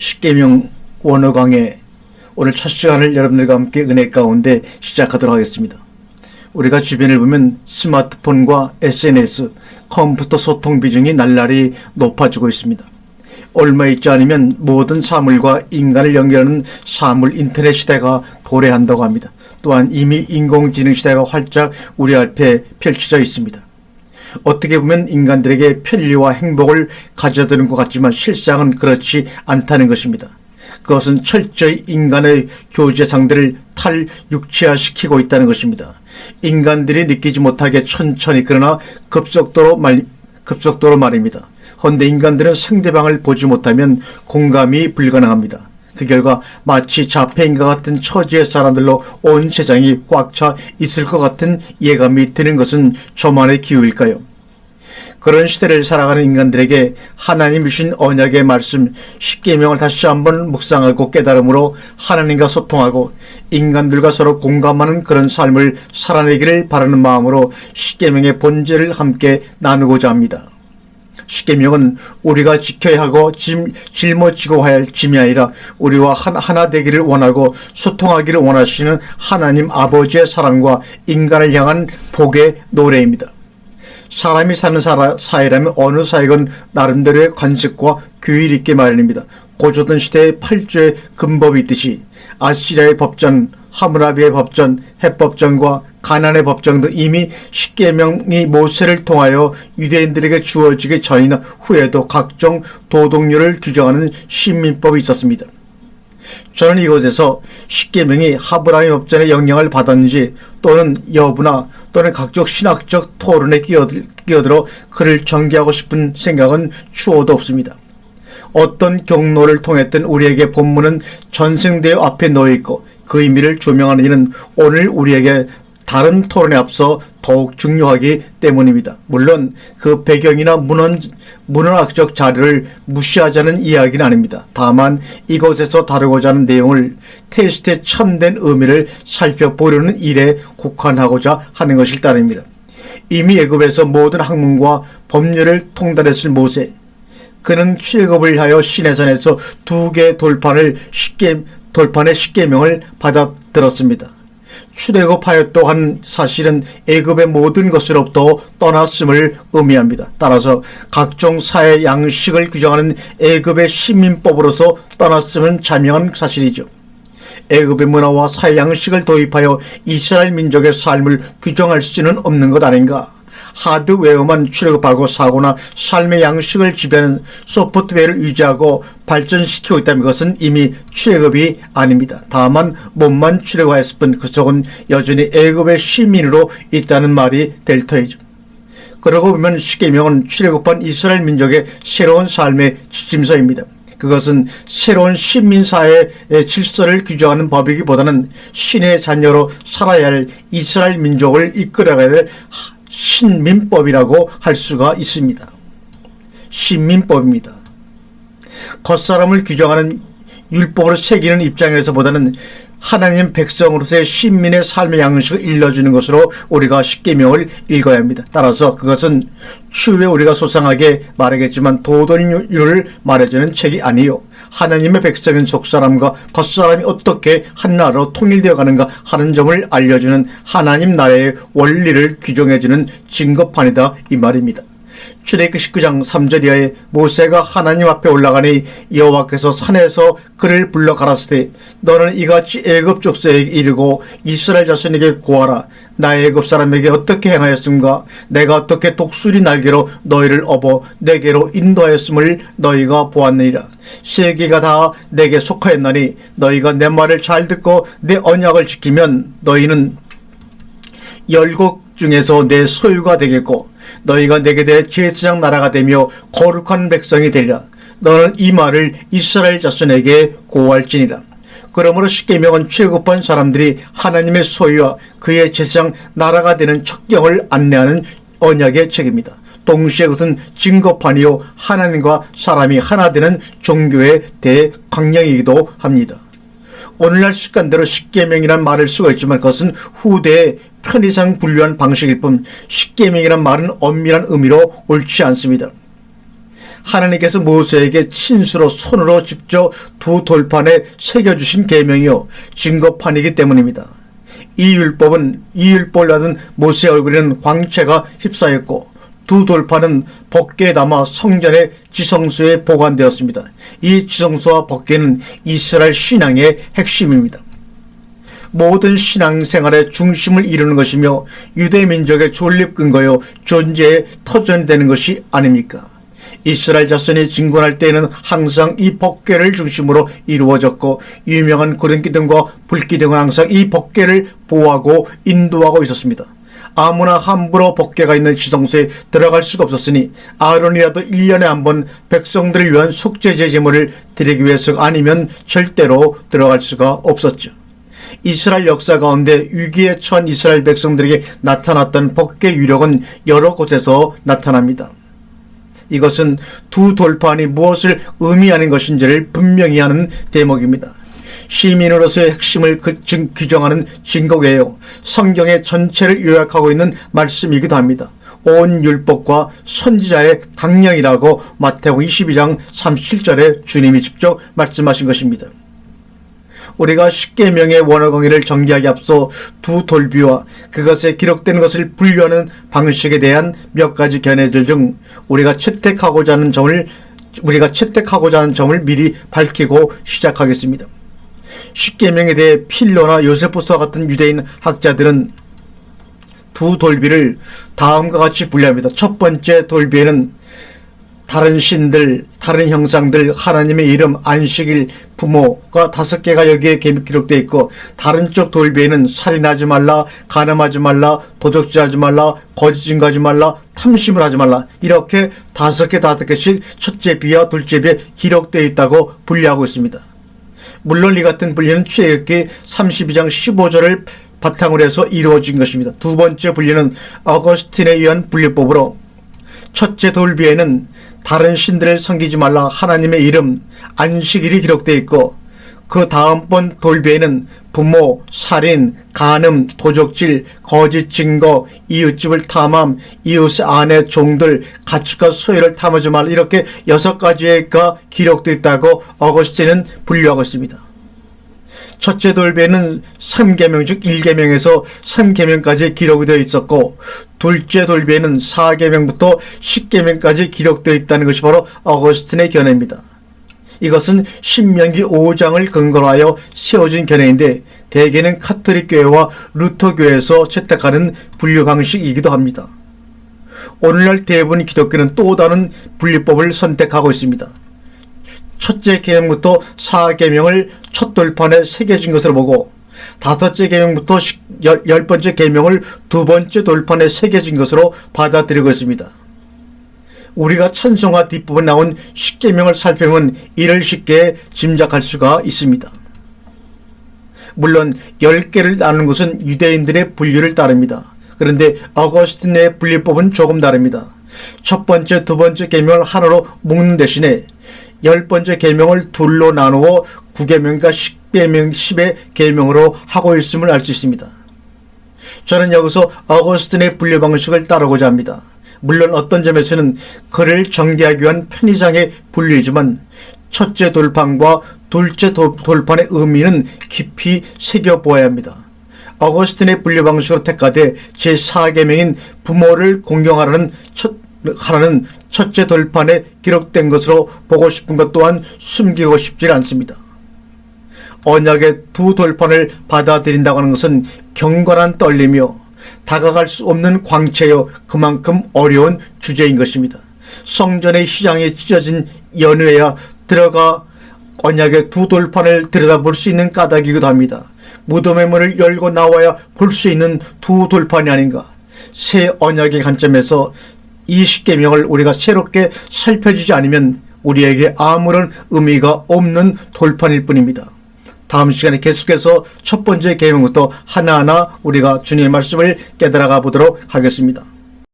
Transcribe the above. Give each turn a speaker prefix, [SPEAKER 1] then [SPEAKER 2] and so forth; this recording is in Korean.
[SPEAKER 1] 십계명 원어 강의 오늘 첫 시간을 여러분들과 함께 은혜 가운데 시작하도록 하겠습니다. 우리가 주변을 보면 스마트폰과 SNS, 컴퓨터 소통 비중이 날라리 높아지고 있습니다. 얼마 있지 않으면 모든 사물과 인간을 연결하는 사물 인터넷 시대가 도래한다고 합니다. 또한 이미 인공지능 시대가 활짝 우리 앞에 펼쳐져 있습니다. 어떻게 보면 인간들에게 편리와 행복을 가져다는 것 같지만 실상은 그렇지 않다는 것입니다. 그것은 철저히 인간의 교제 상대를 탈육체화시키고 있다는 것입니다. 인간들이 느끼지 못하게 천천히 그러나 급속도로 말, 급속도로 말입니다. 헌데 인간들은 상대방을 보지 못하면 공감이 불가능합니다. 그 결과 마치 자폐인과 같은 처지의 사람들로 온 세상이 꽉 차 있을 것 같은 예감이 드는 것은 저만의 기우일까요? 그런 시대를 살아가는 인간들에게 하나님 주신 언약의 말씀 십계명을 다시 한번 묵상하고 깨달음으로 하나님과 소통하고 인간들과 서로 공감하는 그런 삶을 살아내기를 바라는 마음으로 십계명의 본질을 함께 나누고자 합니다. 십계명은 우리가 지켜야 하고 짐, 짊어지고 할 짐이 아니라 우리와 하나, 되기를 원하고 소통하기를 원하시는 하나님 아버지의 사랑과 인간을 향한 복의 노래입니다. 사람이 사는 사라, 사회라면 어느 사회건 나름대로의 관습과 규율이 있게 마련입니다. 고조던 시대의 팔조의 근법이 있듯이 아시리아의 법전, 하무라비의 법전, 해법전과 가난의 법정 등 이미 십계명이 모세를 통하여 유대인들에게 주어지기 전이나 후에도 각종 도덕률을 규정하는 신민법이 있었습니다. 저는 이곳에서 십계명이 하브라함의 법전의 영향을 받았는지 또는 여부나 또는 각종 신학적 토론에 끼어들, 끼어들어 그를 전개하고 싶은 생각은 추호도 없습니다. 어떤 경로를 통했든 우리에게 본문은 전승대의 앞에 놓여 있고 그 의미를 조명하는 이는 오늘 우리에게 다른 토론에 앞서 더욱 중요하기 때문입니다. 물론 그 배경이나 문헌, 문헌학적 자료를 무시하자는 이야기는 아닙니다. 다만 이곳에서 다루고자 하는 내용을 테스트의 참된 의미를 살펴보려는 일에 국한하고자 하는 것일 따릅니다. 이미 애굽에서 모든 학문과 법률을 통달했을 모세, 그는 출애굽을 하여 시내산에서 두개 돌판을 쉽게 돌판의 십계명을 받아들었습니다. 출애굽하였도 한 사실은 애굽의 모든 것으로부터 떠났음을 의미합니다. 따라서 각종 사회 양식을 규정하는 애굽의 시민법으로서 떠났음은 자명한 사실이죠. 애굽의 문화와 사회 양식을 도입하여 이스라엘 민족의 삶을 규정할 수는 없는 것 아닌가? 하드웨어만 출력하고 사고나 삶의 양식을 지배하는 소프트웨어를 유지하고 발전시키고 있다면 그것은 이미 출애굽이 아닙니다. 다만 몸만 출애굽하였을 뿐 그속은 여전히 애굽의 시민으로 있다는 말이 될 터이죠. 그러고 보면 십계명은 출애굽한 이스라엘 민족의 새로운 삶의 지침서입니다. 그것은 새로운 신민사회의 질서를 규정하는 법이기보다는 신의 자녀로 살아야 할 이스라엘 민족을 이끌어가야 될 신민법이라고 할 수가 있습니다. 신민법입니다. 겉사람을 규정하는 율법으로 새기는 입장에서보다는 하나님 백성으로서의 신민의 삶의 양식을 일러주는 것으로 우리가 십계명을 읽어야 합니다. 따라서 그것은 추후에 우리가 소상하게 말하겠지만 도덕률을 말해주는 책이 아니요. 하나님의 백성인 속사람과 겉사람이 어떻게 한나라로 통일되어 가는가 하는 점을 알려주는 하나님 나라의 원리를 규정해주는 증거판이다 이 말입니다. 출애굽 19장 3절 이하에 모세가 하나님 앞에 올라가니 여호와께서 산에서 그를 불러 가라사대 너는 이같이 애굽 족속에게 이르고 이스라엘 자손에게 고하라. 나 애굽 사람에게 어떻게 행하였음가? 내가 어떻게 독수리 날개로 너희를 업어 내게로 인도하였음을 너희가 보았느니라. 세계가 다 내게 속하였나니 너희가 내 말을 잘 듣고 내 언약을 지키면 너희는 열국 중에서 내 소유가 되겠고 너희가 내게 대해 제사장 나라가 되며 거룩한 백성이 되리라. 너는 이 말을 이스라엘 자손에게 고할지니라. 그러므로 십계명은 출애굽한 사람들이 하나님의 소유와 그의 제사장 나라가 되는 척경을 안내하는 언약의 책입니다. 동시에 그것은 증거판이요 하나님과 사람이 하나 되는 종교의 대강령이기도 합니다. 오늘날 습관대로 십계명이란 말을 쓰고 있지만 그것은 후대의 편의상 분류한 방식일 뿐 십계명이란 말은 엄밀한 의미로 옳지 않습니다. 하나님께서 모세에게 친수로 손으로 직접 두 돌판에 새겨주신 계명이요 증거판이기 때문입니다. 이 율법은 이 율법을 받은 모세 얼굴에는 광채가 휩싸였고 두 돌판은 법궤에 담아 성전의 지성소에 보관되었습니다. 이 지성소와 법궤는 이스라엘 신앙의 핵심입니다. 모든 신앙생활의 중심을 이루는 것이며 유대 민족의 존립 근거요 존재의 터전이 되는 것이 아닙니까? 이스라엘 자손이 진군할 때에는 항상 이 법궤를 중심으로 이루어졌고 유명한 구름기둥과 불기둥은 항상 이 법궤를 보호하고 인도하고 있었습니다. 아무나 함부로 법궤가 있는 지성소에 들어갈 수가 없었으니 아론이라도 1년에 한 번 백성들을 위한 속죄제 제물을 드리기 위해서 아니면 절대로 들어갈 수가 없었죠. 이스라엘 역사 가운데 위기에 처한 이스라엘 백성들에게 나타났던 법궤 유력은 여러 곳에서 나타납니다. 이것은 두 돌판이 무엇을 의미하는 것인지를 분명히 하는 대목입니다. 시민으로서의 핵심을 그- 증- 규정하는 증거예요. 성경의 전체를 요약하고 있는 말씀이기도 합니다. 온 율법과 선지자의 강령이라고 마태복음 22장 37절에 주님이 직접 말씀하신 것입니다. 우리가 십계명의 원어 강의를 전개하기 앞서 두 돌비와 그것에 기록된 것을 분류하는 방식에 대한 몇 가지 견해들 중 우리가 채택하고자 하는 점을 우리가 채택하고자 하는 점을 미리 밝히고 시작하겠습니다. 십계명에 대해 필로나 요세푸스와 같은 유대인 학자들은 두 돌비를 다음과 같이 분류합니다. 첫 번째 돌비에는 다른 신들, 다른 형상들, 하나님의 이름, 안식일, 부모가 다섯 개가 여기에 기록되어 있고, 다른 쪽 돌비에는 살인하지 말라, 간음하지 말라, 도적질하지 말라, 거짓 증거하지 말라, 탐심을 하지 말라. 이렇게 다섯 개, 다섯 개씩 첫째 비와 둘째 비에 기록되어 있다고 분류하고 있습니다. 물론 이 같은 분류는 출애굽기 32장 15절을 바탕으로 해서 이루어진 것입니다. 두 번째 분류는 어거스틴에 의한 분류법으로 첫째 돌비에는 다른 신들을 섬기지 말라 하나님의 이름 안식일이 기록되어 있고 그 다음번 돌비에는 부모, 살인, 간음, 도적질, 거짓 증거, 이웃집을 탐함, 이웃의 아내, 종들, 가축과 소유를 탐하지 말라 이렇게 여섯 가지가 기록되어 있다고 어거스틴은 분류하고 있습니다. 첫째 돌배는 3계명 즉 1계명에서 3계명까지 기록이 되어 있었고 둘째 돌배는 4계명부터 10계명까지 기록되어 있다는 것이 바로 어거스틴의 견해입니다. 이것은 신명기 5장을 근거로 하여 세워진 견해인데 대개는 카톨릭 교회와 루터 교회에서 채택하는 분류 방식이기도 합니다. 오늘날 대부분 기독교는 또 다른 분류법을 선택하고 있습니다. 첫째 계명부터 사계명을 첫 돌판에 새겨진 것으로 보고 다섯째 계명부터 십- 열, 열 번째 계명을 두 번째 돌판에 새겨진 것으로 받아들이고 있습니다. 우리가 찬송화 뒷부분 나온 십계명을 살펴보면 이를 쉽게 짐작할 수가 있습니다. 물론 10개를 나누는 것은 유대인들의 분류를 따릅니다. 그런데 어거스틴의 분류법은 조금 다릅니다. 첫 번째, 두 번째 계명을 하나로 묶는 대신에 열 번째 계명을 둘로 나누어 9계명과 10계명, 10의 계명으로 하고 있음을 알 수 있습니다. 저는 여기서 어거스틴의 분류 방식을 따르고자 합니다. 물론 어떤 점에서는 그를 전개하기 위한 편의상의 분류이지만 첫째 돌판과 둘째 도- 돌판의 의미는 깊이 새겨보아야 합니다. 어거스틴의 분류 방식으로 택하되 제4계명인 부모를 공경하라는 첫, 하라는 첫째 돌판에 기록된 것으로 보고 싶은 것 또한 숨기고 싶지 않습니다. 언약의 두 돌판을 받아들인다고 하는 것은 경건한 떨림이요. 다가갈 수 없는 광채요. 그만큼 어려운 주제인 것입니다. 성전의 시장에 찢어진 연회야 들어가 언약의 두 돌판을 들여다볼 수 있는 까닭이기도 합니다. 무덤의 문을 열고 나와야 볼 수 있는 두 돌판이 아닌가. 새 언약의 관점에서 이 십계명을 우리가 새롭게 살펴주지 않으면 우리에게 아무런 의미가 없는 돌판일 뿐입니다. 다음 시간에 계속해서 첫 번째 계명부터 하나하나 우리가 주님의 말씀을 깨달아가 보도록 하겠습니다.